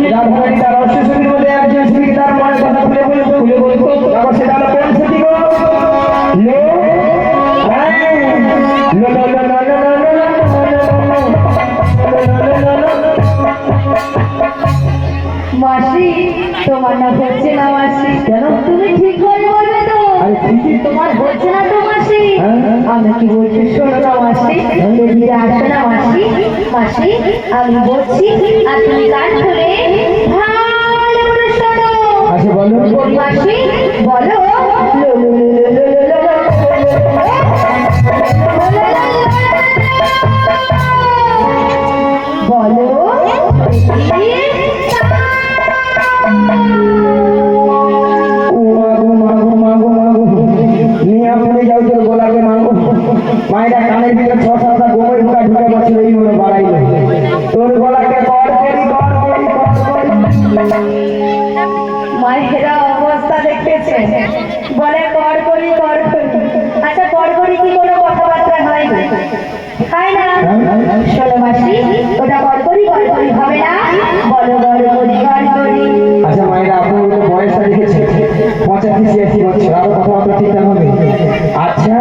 তার তোমার না না তো। মাসি। আমি কি বলছি? শোনো না মাসি তুমি ভাষে আমি বলছি আর তুমি কান খুলে ভালো করে শোনো বলো বলো আচ্ছা মায়েরা আপনার ওটা বয়সটা পঁচাশি ছিয়াশি বছর আরও হবে আচ্ছা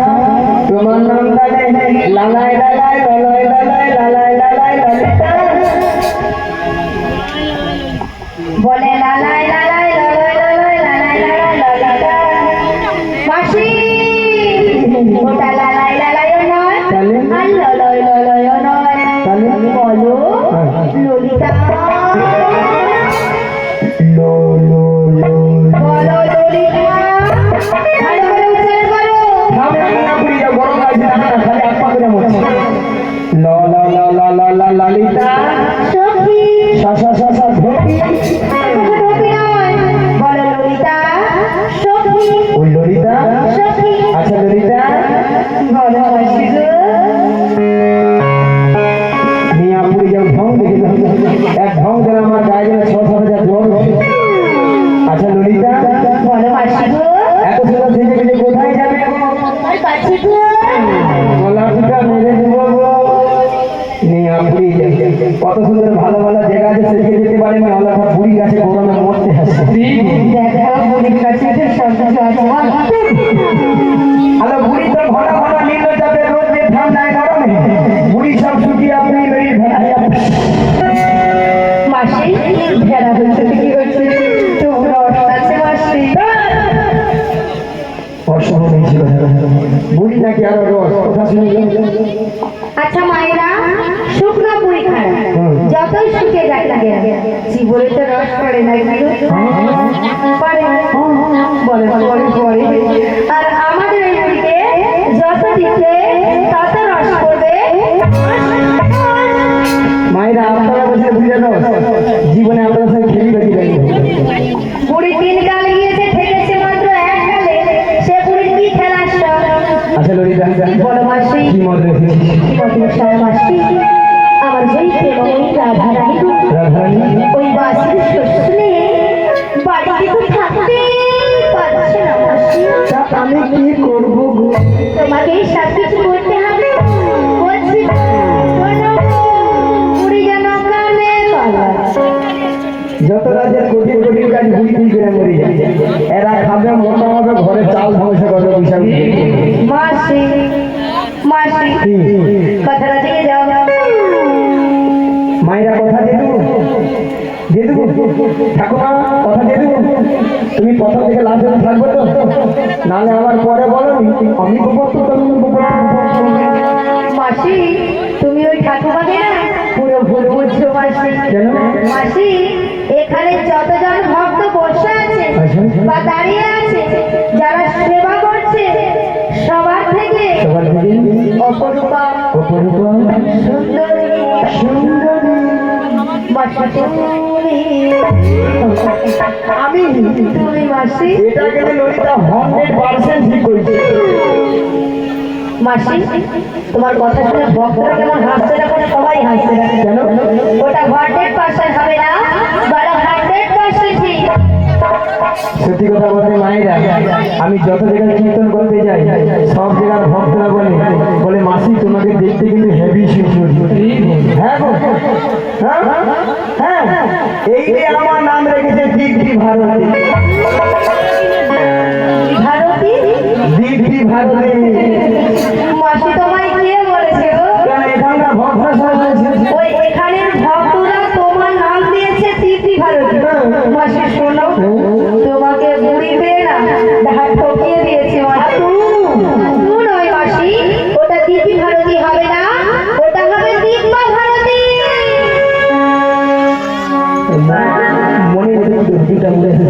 তোমার বলে লালায় ছিল বুড়ি নাকি আরও রস কথা শুনে আচ্ছা মায়েরা শুকনো পুরি খান। যতই শুকে যাক না কেন জীবনে তো রস পড়ে না কিন্তু। হ্যাঁ। পড়ে। যত রাজ্যের কোটি কোটি গাড়ি ঘুরি ঘুরি করে মরে যায় এরা খাবে মোটা মোটা ঘরে চাল ধ্বংস করবে বিশাল মাসি মাসি কথাটা দিকে যাও। মায়েরা কথা দিয়ে দেবো। দিয়ে দেবো। ঠাকুমা কথা দিয়ে দেবো। তুমি প্রথম থেকে লাস্ট অব্দি থাকবে তো? নাহলে আমার পরে বলো আমি গোপন তুমি। মাসি তুমি ওই ঠাকুমাকে না পুরো ভুল বুঝছ মাসি। কেন? মাসি এখানে যতজন ভক্ত বসে আছে। বা দাঁড়িয়ে আছে যারা সেবা করছে সবার থেকে অপরূপা অপরূপা সুন্দরী সুন্দরী মাসি আমি তুমি মাসি এটা কিন্তু ললিতা হান্ড্রেড পার্সেন্ট ঠিক করেছে মাসি তোমার কথা শুনে ভক্তরা কেমন হাসছে দেখো সবাই হাসছে দেখো। কেন ওটা হান্ড্রেড পার্সেন্ট হবে না সত্যি কথা বলতে মায়েরা, আমি যত জায়গায় কীর্তন করতে যাই, সব জায়গার ভক্তরা বলে বলে, মাসি তোমাকে দেখতে কিন্তু হেভি সুন্দরী হ্যাঁ হ্যাঁ? হ্যাঁ? এই আমার নাম রেখেছে ভারতী ভারতী।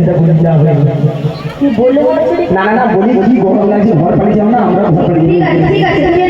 চিন্তা হবে না না বলি কি গরম লাগছে ঘর বাড়ি যাও না আমরা ঘর বাড়ি ঠিক আছে ঠিক আছে